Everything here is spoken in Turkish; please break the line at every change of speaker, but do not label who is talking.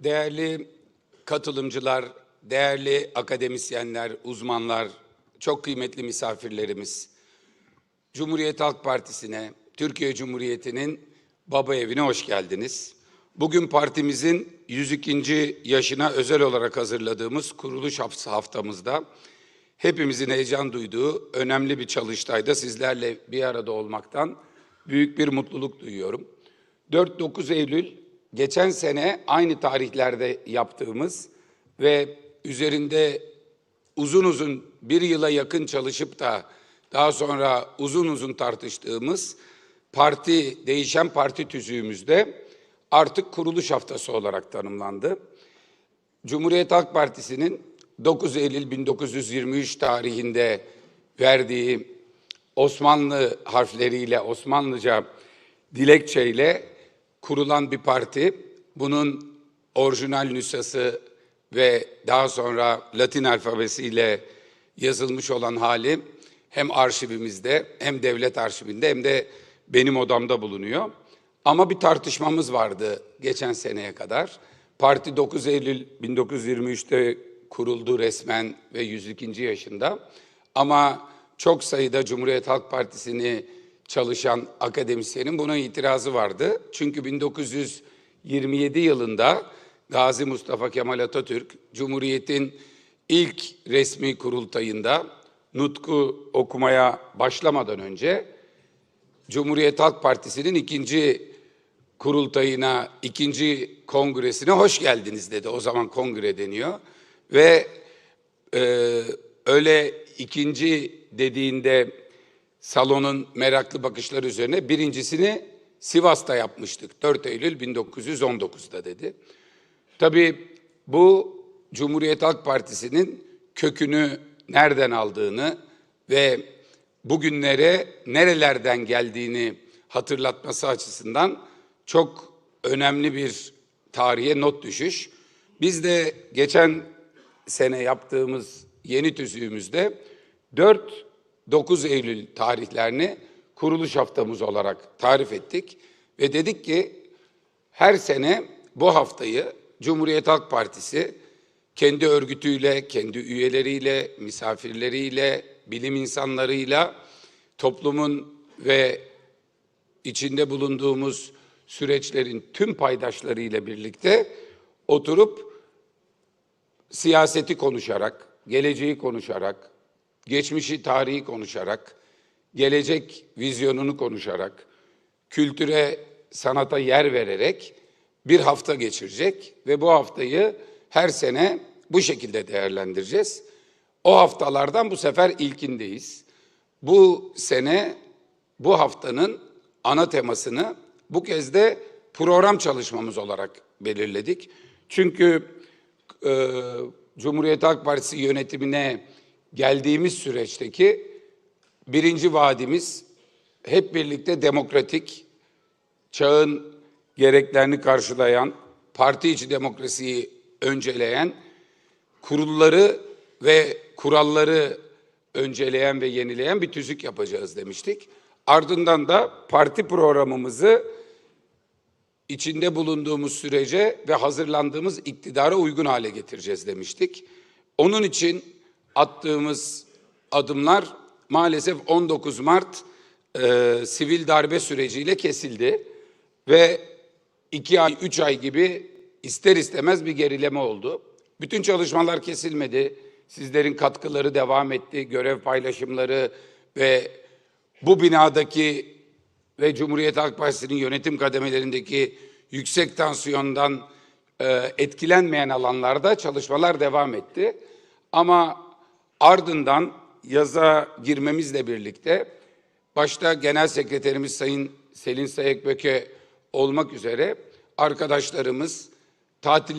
Değerli katılımcılar, değerli akademisyenler, uzmanlar, çok kıymetli misafirlerimiz, Cumhuriyet Halk Partisi'ne, Türkiye Cumhuriyeti'nin baba evine hoş geldiniz. Bugün partimizin 102. yaşına özel olarak hazırladığımız kuruluş haft- haftamızda hepimizin heyecan duyduğu önemli bir çalıştayda sizlerle bir arada olmaktan büyük bir mutluluk duyuyorum. 4-9 Eylül geçen sene aynı tarihlerde yaptığımız ve üzerinde uzun uzun bir yıla yakın çalışıp da daha sonra uzun uzun tartıştığımız parti, değişen parti tüzüğümüzde artık kuruluş haftası olarak tanımlandı. Cumhuriyet Halk Partisi'nin 9 Eylül 1923 tarihinde verdiği Osmanlı harfleriyle, Osmanlıca dilekçeyle kurulan bir parti. Bunun orijinal nüshası ve daha sonra Latin alfabesiyle yazılmış olan hali hem arşivimizde hem devlet arşivinde hem de benim odamda bulunuyor. Ama bir tartışmamız vardı geçen seneye kadar. Parti 9 Eylül 1923'te kuruldu resmen ve 102. yaşında. Ama çok sayıda Cumhuriyet Halk Partisi'ni çalışan akademisyenin buna itirazı vardı. Çünkü 1927 yılında Gazi Mustafa Kemal Atatürk Cumhuriyet'in ilk resmi kurultayında nutku okumaya başlamadan önce Cumhuriyet Halk Partisi'nin ikinci kurultayına, ikinci kongresine hoş geldiniz dedi. O zaman kongre deniyor. Ve e, öyle ikinci dediğinde salonun meraklı bakışları üzerine birincisini Sivas'ta yapmıştık. 4 Eylül 1919'da dedi. Tabii bu Cumhuriyet Halk Partisi'nin kökünü nereden aldığını ve bugünlere nerelerden geldiğini hatırlatması açısından çok önemli bir tarihe not düşüş. Biz de geçen sene yaptığımız yeni tüzüğümüzde 4-9 Eylül tarihlerini kuruluş haftamız olarak tarif ettik ve dedik ki her sene bu haftayı Cumhuriyet Halk Partisi kendi örgütüyle, kendi üyeleriyle, misafirleriyle, bilim insanlarıyla, toplumun ve içinde bulunduğumuz süreçlerin tüm paydaşlarıyla birlikte oturup siyaseti konuşarak, geleceği konuşarak, geçmişi, tarihi konuşarak, gelecek vizyonunu konuşarak, kültüre, sanata yer vererek bir hafta geçirecek ve bu haftayı her sene bu şekilde değerlendireceğiz. O haftalardan bu sefer ilkindeyiz. Bu sene bu haftanın ana temasını bu kez de program çalışmamız olarak belirledik. Çünkü e, Cumhuriyet Halk Partisi yönetimine geldiğimiz süreçteki birinci vaadimiz hep birlikte demokratik, çağın gereklerini karşılayan, parti içi demokrasiyi önceleyen, kurulları ve kuralları önceleyen ve yenileyen bir tüzük yapacağız demiştik. Ardından da parti programımızı içinde bulunduğumuz sürece ve hazırlandığımız iktidara uygun hale getireceğiz demiştik. Onun için attığımız adımlar maalesef 19 Mart e, sivil darbe süreciyle kesildi ve iki ay, üç ay gibi ister istemez bir gerileme oldu. Bütün çalışmalar kesilmedi. Sizlerin katkıları devam etti, görev paylaşımları ve bu binadaki ve Cumhuriyet Halk Partisi'nin yönetim kademelerindeki yüksek tansiyondan e, etkilenmeyen alanlarda çalışmalar devam etti. Ama ardından yaza girmemizle birlikte başta Genel Sekreterimiz Sayın Selin Sayekböke olmak üzere arkadaşlarımız tatil